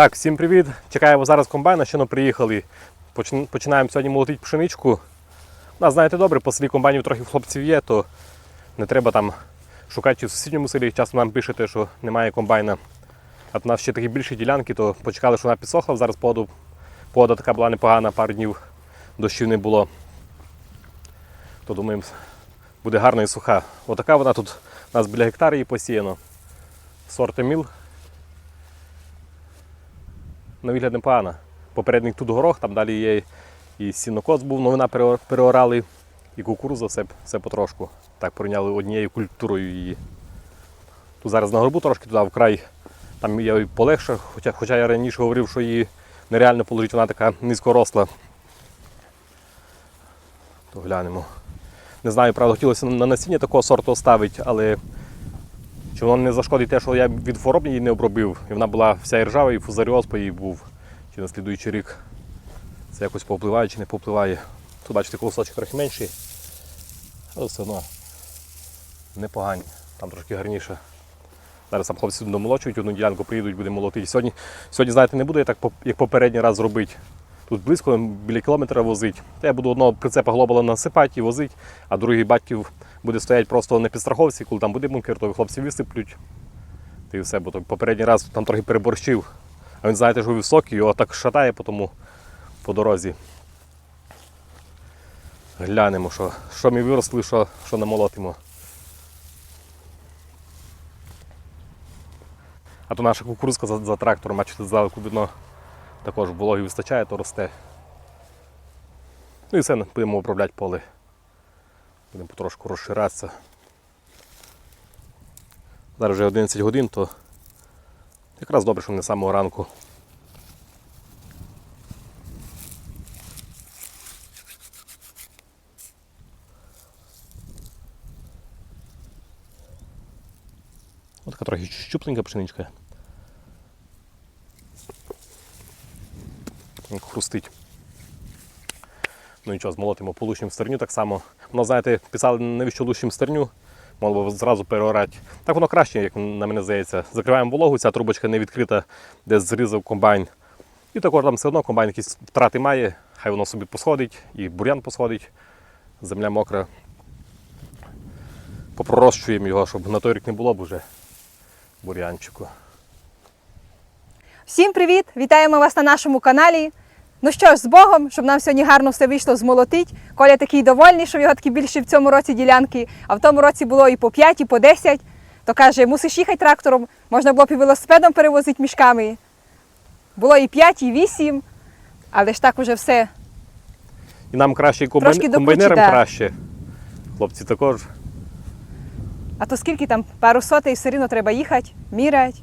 Так, всім привіт! Чекаємо зараз комбайна, щойно приїхали. Починаємо сьогодні молотити пшеничку. Нас, знаєте, добре, по селі комбайнів трохи хлопців є, то не треба там шукати чи в сусідньому селі. Часто нам пишете, що немає комбайна. А в нас ще такі більші ділянки, то почекали, що вона підсохла. Зараз погоду, погода така була непогана, пару днів дощів не було. То думаємо, буде гарна і суха. Отака вона тут у нас біля гектара її посіяно. Сорт Еміл. На вигляд непогано. Попередник тут горох, там далі є і сінокос був, новина переорали, і кукуруза, все, все потрошку. Так порівняли однією культурою її. Тут зараз на горбу трошки туди вкрай, там є і полегше, хоча, хоча я раніше говорив, що її нереально положити, вона така низькоросла. То глянемо. Не знаю, правда, хотілося на насіння такого сорту ставити, але чи воно не зашкодить те, що я від хвороб її не обробив, і вона була вся іржава, і фузаріоз по їй був. Чи на слідуючий рік це якось повпливає чи не повпливає. Тут бачите, колосочок трохи менший, але все одно непогані. Там трошки гарніше. Зараз там хлопці домолочують, одну ділянку приїдуть, будемо молотити. Сьогодні, сьогодні знаєте, не буду я так, як попередній раз зробити. Тут близько, біля кілометра возить. Та я буду одного прицепа глобала насипати і возити, а другий батьків буде стояти просто на підстраховці, коли там буде бункер, то хлопці висиплють. Та і все, бо то попередній раз там трохи переборщив. А він, знаєте, що високий, його так шатає по тому по дорозі. Глянемо, що, що ми виросли, що, що намолотимо. А то наша кукурузка за, за трактором, бачите, здалеку видно, також вологи вистачає, то росте. Ну і все, будемо обробляти поле. Будемо потрошку розширатися. Зараз вже 11 годин, то якраз добре, що не самого ранку. Ось така трохи щупленька пшеничка. Хрустить. Ну нічого, змолотимо полущим стерню так само. Воно, знаєте, писали, навіщо лущим стерню, мало би зразу переорати. Так воно краще, як на мене здається. Закриваємо вологу, ця трубочка не відкрита, де зрізав комбайн. І також там все одно комбайн якісь втрати має, хай воно собі посходить, і бур'ян посходить, земля мокра. Попророщуємо його, щоб на той рік не було б уже бур'янчику. Всім привіт! Вітаємо вас на нашому каналі. Ну що ж, з Богом, щоб нам сьогодні гарно все вийшло змолотить. Коля такий довольний, що в його такі більше в цьому році ділянки, а в тому році було і по 5, і по 10. То каже, мусиш їхати трактором, можна було б і велосипедом перевозити мішками. Було і 5, і 8, але ж так уже все. І нам краще, і Трошки комбайн... комбайнерам да. краще. Хлопці також. А то скільки там пару сотей все рівно треба їхати, міряти.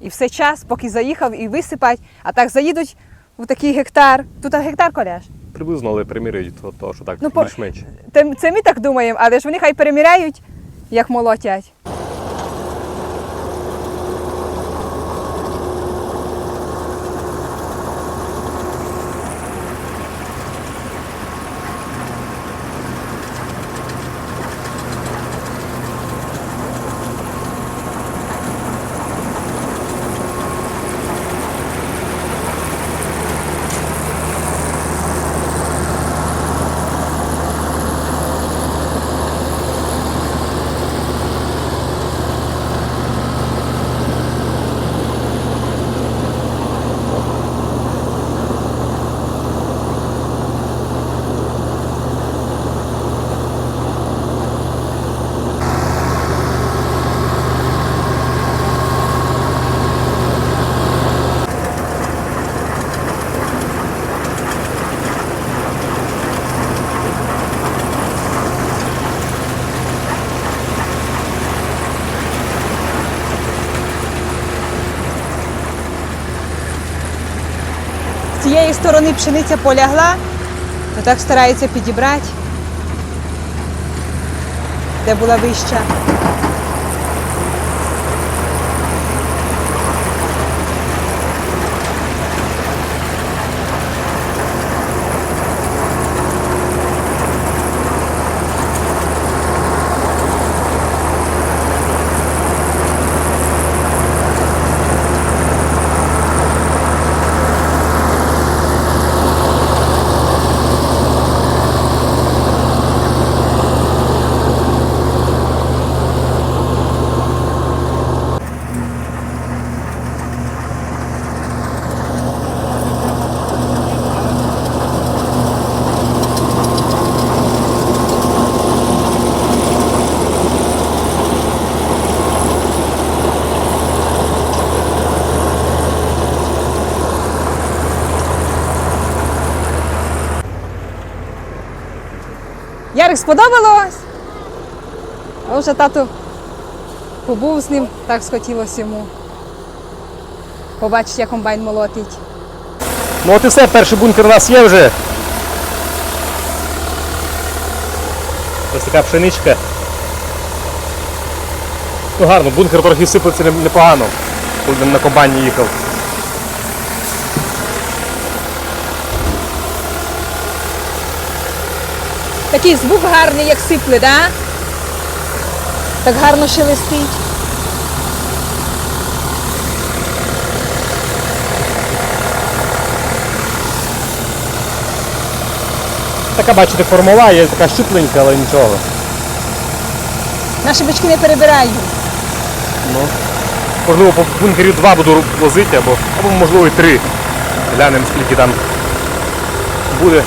І все час, поки заїхав і висипати. А так заїдуть в такий гектар. Тут гектар коляш. Приблизно, але приміряють то, то що так Ну, більш-менш. Це ми так думаємо, але ж вони хай переміряють, як молотять. З цієї сторони пшениця полягла, то так стараються підібрати, де була вища. Ярик сподобалось. А вже тато побув з ним, так схотілося йому. Побачити, як комбайн молотить. Ну от і все, перший бункер у нас є вже. Ось така пшеничка. Ну гарно, бункер трохи сиплеться непогано, коли на комбайні їхав. Такий звук гарний, як сипле, да? Так гарно шелестить. Така, бачите, формова, є така щупленька, але нічого. Наші бички не перебирають. Ну. Можливо, по бункері два буду возити, або, або можливо і три. Глянемо, скільки там буде.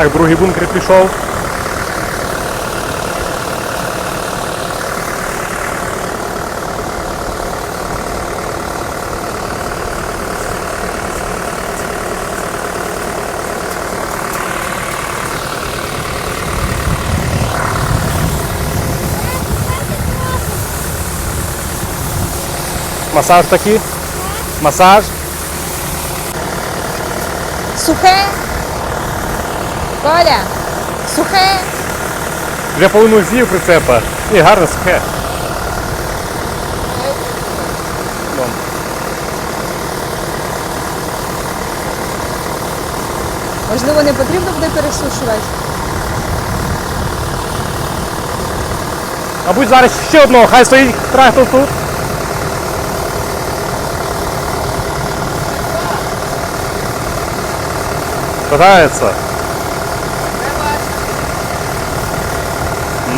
Так, другий бункер пішов. Масаж такий. Масаж. Сухе. Коля, сухе. Вже половину з'їв прицепа. Ні, гарно сухе. Можливо, не потрібно буде пересушувати. Мабуть, зараз ще одного, хай стоїть трактор тут. Катається.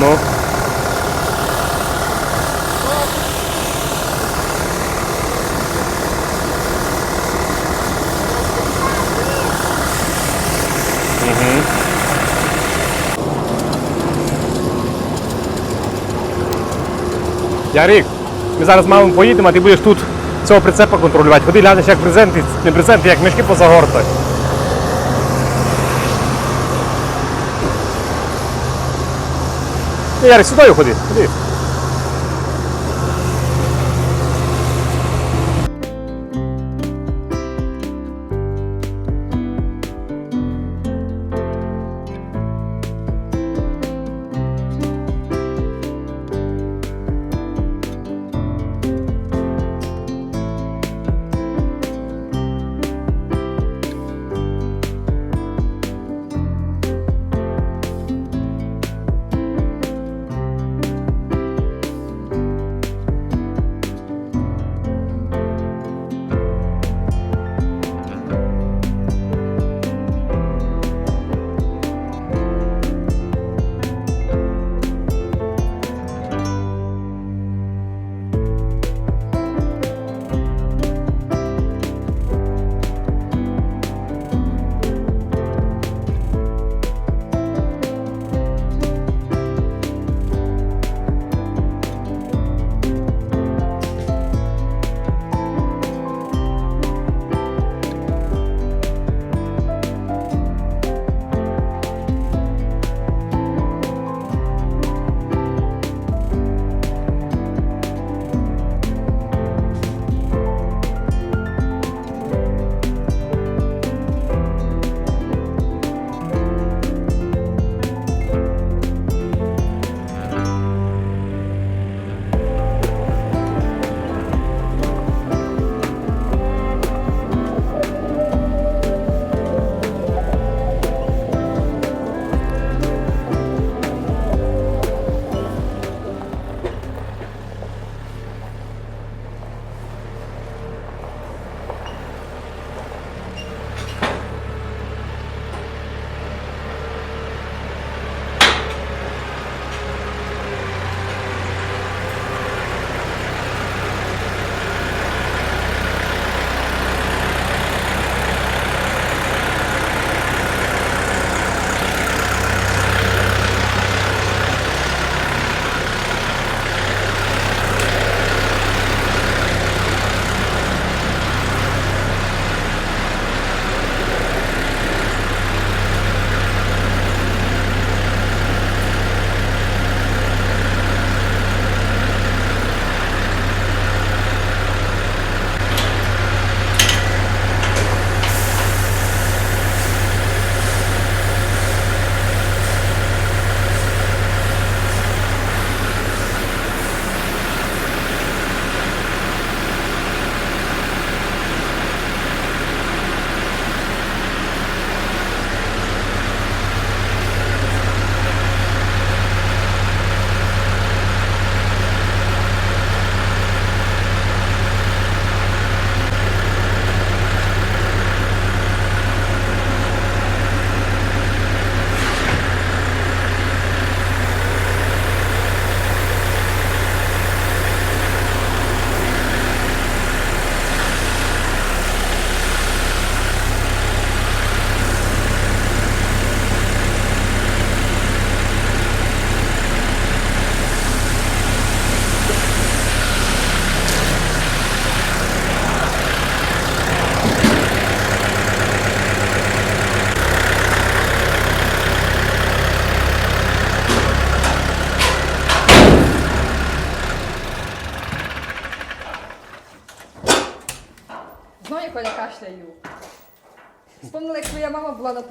Ну. Ярик, ми зараз мамою поїдемо, а ти будеш тут цього прицепа контролювати. Ходи глянеш, як презенти, не презенти, як мішки позагортай. Ну, Ярик, сюди ходи, ходи.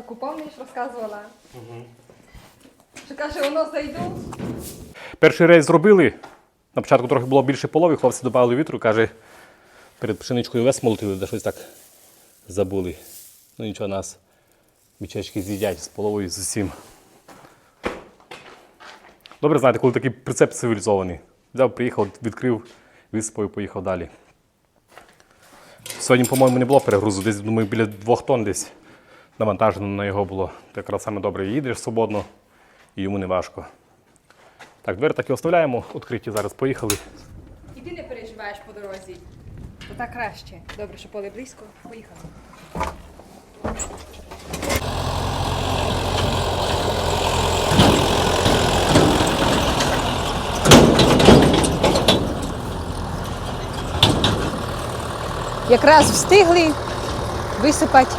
Таку, пам'ятаєш, розказувала. Що каже, воно зайду. Перший рейс зробили. На початку трохи було більше полови, хлопці додали вітру, каже, перед пшеничкою вес молотили, де щось так забули. Ну нічого, нас мічечки з'їдять з половою з усім. Добре знаєте, коли такий прицеп цивілізований. Взяв, приїхав, відкрив, висипав і поїхав далі. Сьогодні, по-моєму, не було перегрузу, десь думаю, біля двох тонн десь навантажено на його було. Якраз саме добре їдеш свободно і йому не важко. Так, двері так і оставляємо, відкриті зараз поїхали. І ти не переживаєш по дорозі. То так краще. Добре, що поле близько. Поїхали. Якраз встигли висипати.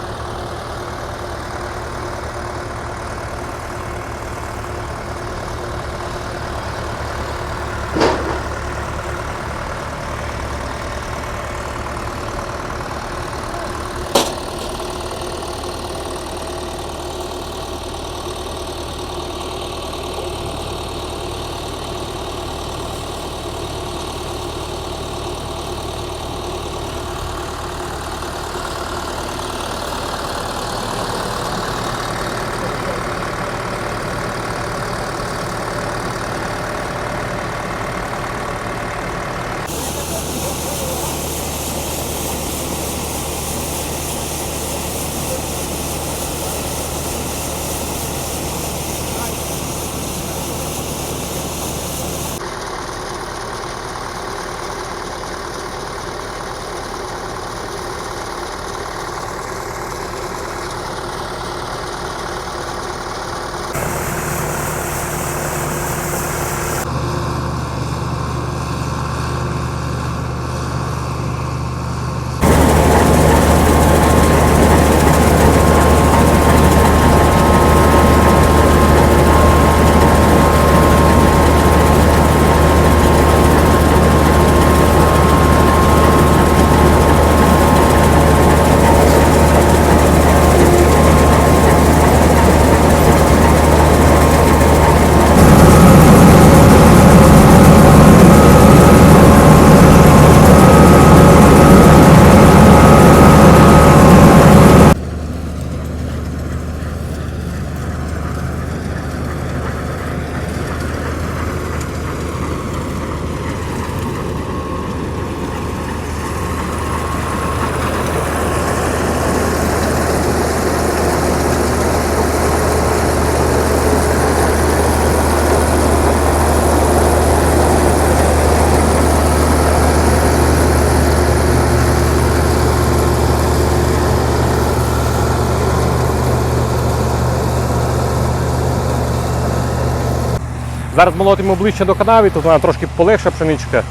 Зараз молотимо ближче до канави, тут вона трошки полегша пшеничка.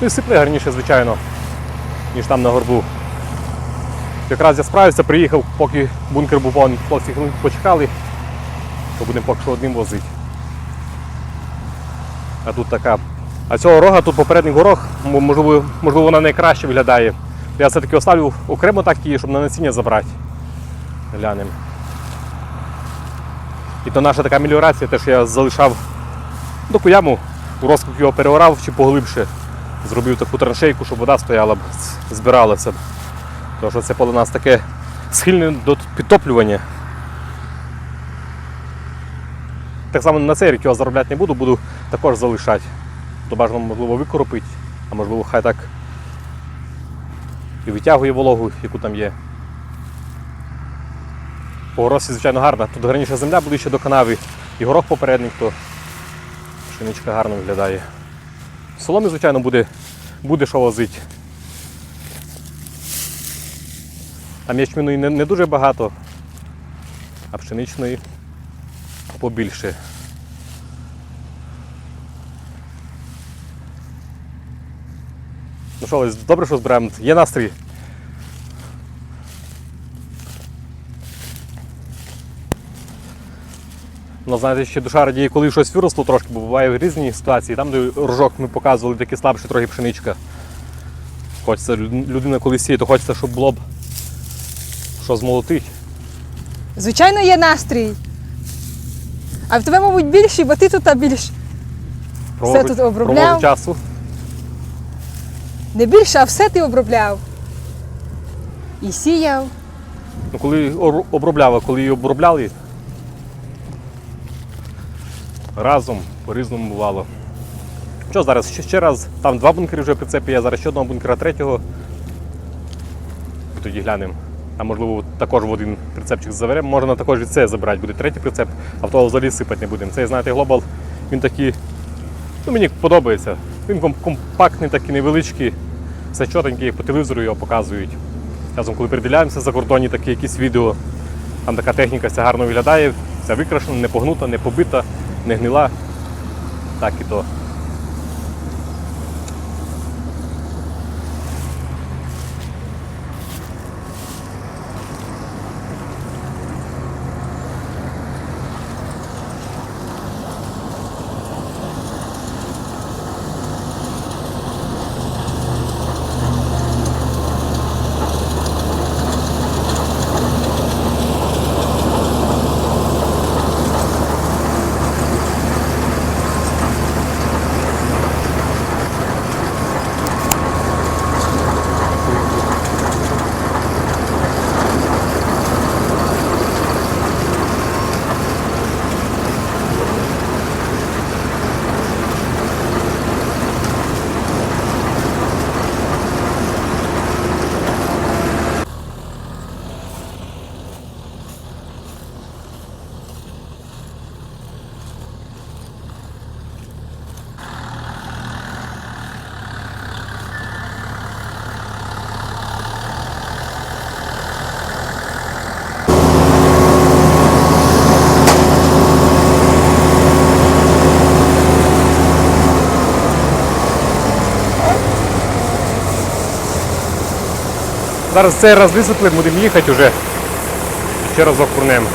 Ну і сипле гарніше, звичайно, ніж там на горбу. Якраз я справився, приїхав, поки бункер був повний, хлопці хвилин почекали, то будемо поки що одним возити. А тут така. А цього рога тут попередній горох, можливо, можливо, вона найкраще виглядає. Я все-таки оставлю окремо так її, щоб на насіння забрати. Глянемо. І то наша така меліорація, те, що я залишав таку яму, у розкуп його переорав чи поглибше. Зробив таку траншейку, щоб вода стояла б, збиралася б. Тому що це поле нас таке схильне до підтоплювання. Так само на цей рік його заробляти не буду, буду також залишати. То бажано, можливо, викоропити, а можливо, хай так і витягує вологу, яку там є. По горосі, звичайно, гарна. Тут гарніша земля буде ще до канави. І горох попередник, то пшеничка гарно виглядає. Соломи, звичайно, буде, буде що возити. Там ячміної не, не дуже багато, а пшеничної побільше. Ну що, добре, що збираємо. Є настрій. Ну, знаєте, ще душа радіє, коли щось виросло трошки, бо буває в різні ситуації. Там, де рожок ми показували, такі слабші трохи пшеничка. Хочеться, людина коли сіє, то хочеться, щоб було б що змолотити. Звичайно, є настрій. А в тебе, мабуть, більший, бо ти тут більш. Провожу- тут обробляв? часу. Не більше, а все ти обробляв. І сіяв. Ну, коли обробляв, а коли її обробляли, разом по-різному бувало. Що зараз? Ще, ще раз, там два бункери вже в прицепі, я зараз ще одного бункера третього. Тоді глянемо. А можливо також в один прицепчик заберемо. Можна також від це забирати, буде третій прицеп, а в того взагалі сипати не будемо. Цей, знаєте, глобал, він такий, ну мені подобається. Він компактний, такий невеличкий, все чотенький, по телевізору його показують. Часом, коли переділяємося за кордоні, такі якісь відео, там така техніка вся гарно виглядає, вся викрашена, не погнута, не побита, не гнила. Так і то. Зараз цей раз висвітлимо, будемо їхати вже. Ще раз окурнемо.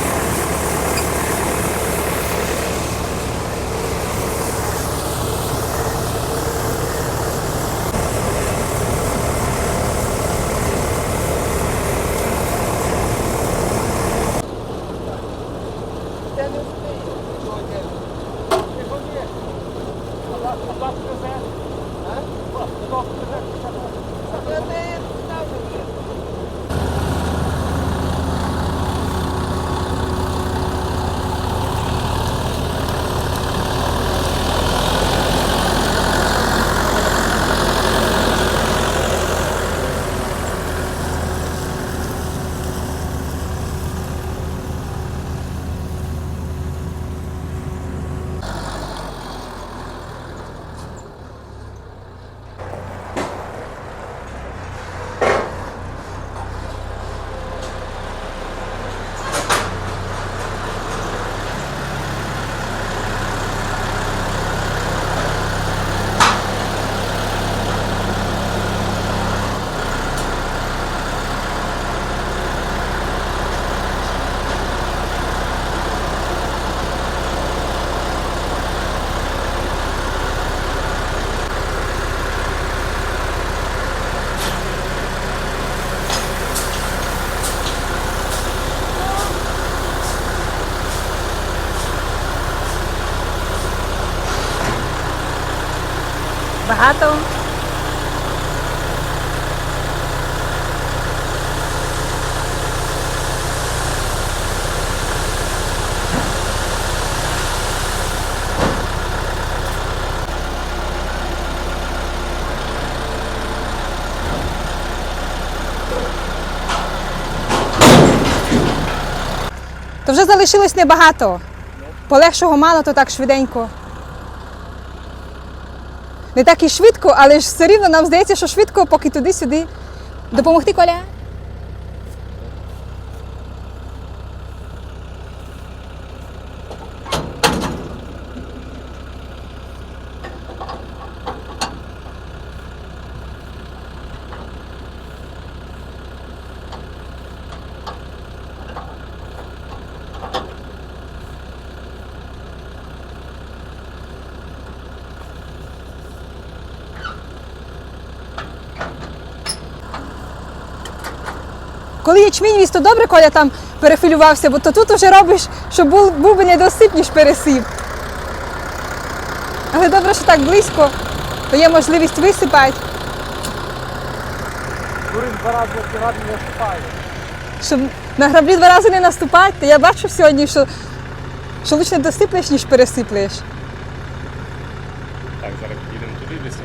То вже залишилось небагато. Полегшого мало, то так швиденько. Не так і швидко, але ж все рівно нам здається, що швидко, поки туди-сюди. Допомогти Коля? Ячмінь віз, то добре Коля там перефілювався, бо то тут вже робиш, щоб був, був би недосип, ніж пересів. Але добре, що так близько, то є можливість висипати, Турин два рази ради не вступає. щоб на граблі два рази не наступати. То я бачу сьогодні, що, що лучше досиплеш, ніж пересиплеш. Так, зараз їдемо туди десь.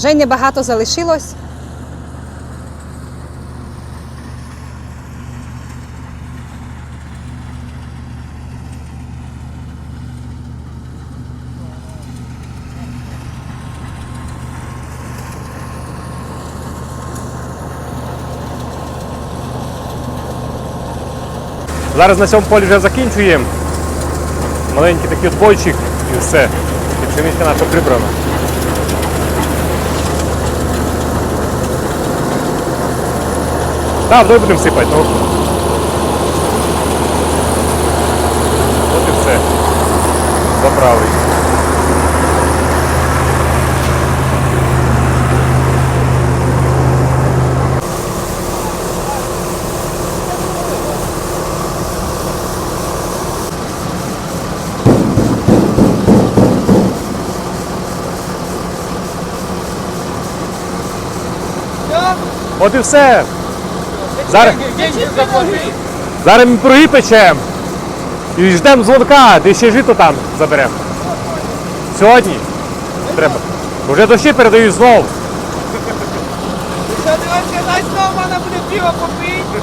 Вже й небагато залишилось. Зараз на цьому полі вже закінчуємо. Маленький такий отбойчик і все. І пшеничка наша прибрана. Так, вдові будемо сипати. Ну. От і все. Заправили. От і все. Зараз, зараз ми пироги печемо. І ждемо дзвонка, де ще жито там заберемо. Сьогодні треба. Вже дощі передають знов. Що дивишся, дай знову мене буде пиво попити.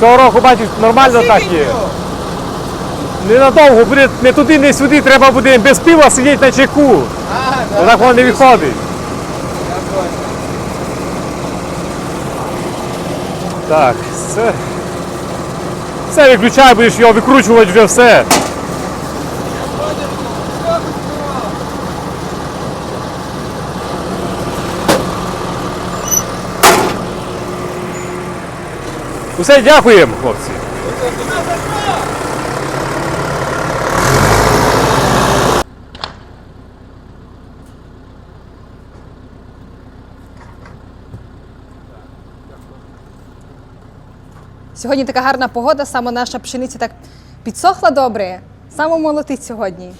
Цього року, бачиш, нормально так є. Ненадовго буде не туди, не сюди, треба буде без пива сидіти на чеку. А, Бо так воно не виходить. Я понял. Так, все. Все виключай, будеш його викручувати вже все. Усе, дякуємо, хлопці. Сьогодні така гарна погода, саме наша пшениця так підсохла добре. Саме молотить сьогодні.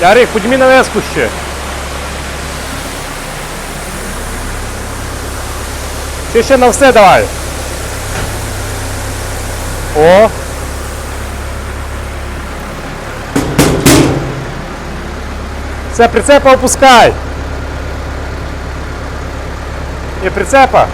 Ярик, підніми на леску ще. Ще ще на все давай. О. Все, прицепа опускай. І прицепа.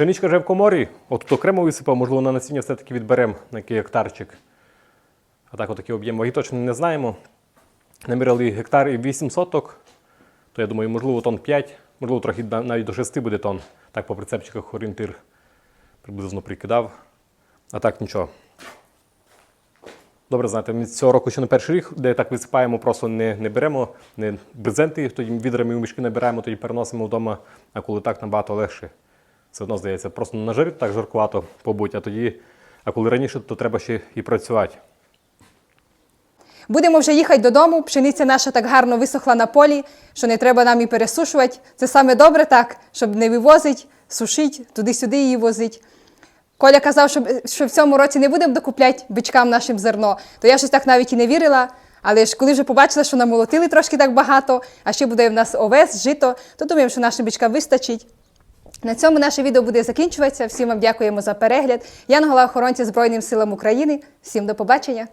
Пшеничка вже в коморі, от тут окремо висипав, можливо, на насіння все-таки відберемо на який гектарчик. А так, отакий об'єм ваги точно не знаємо. Наміряли гектар і 8 соток, то я думаю, можливо, тонн 5, можливо, трохи навіть до 6 буде тонн. Так по прицепчиках орієнтир приблизно прикидав. А так нічого. Добре, знаєте, ми цього року ще не перший рік, де так висипаємо, просто не, не беремо, не брезенти, тоді відрами в мішки набираємо, тоді переносимо вдома, а коли так набагато легше. Все одно здається, просто нажарити так жаркувато побудь, а тоді, а коли раніше, то треба ще і працювати. Будемо вже їхати додому. Пшениця наша так гарно висохла на полі, що не треба нам і пересушувати. Це саме добре так, щоб не вивозить, сушить, туди-сюди її возить. Коля казав, що, що в цьому році не будемо докупляти бичкам нашим зерно, то я щось так навіть і не вірила. Але ж коли вже побачила, що намолотили трошки так багато, а ще буде в нас овес, жито, то думаємо, що нашим бичкам вистачить. На цьому наше відео буде закінчуватися. Всім вам дякуємо за перегляд. Я Янгола охоронці Збройним силам України. Всім до побачення!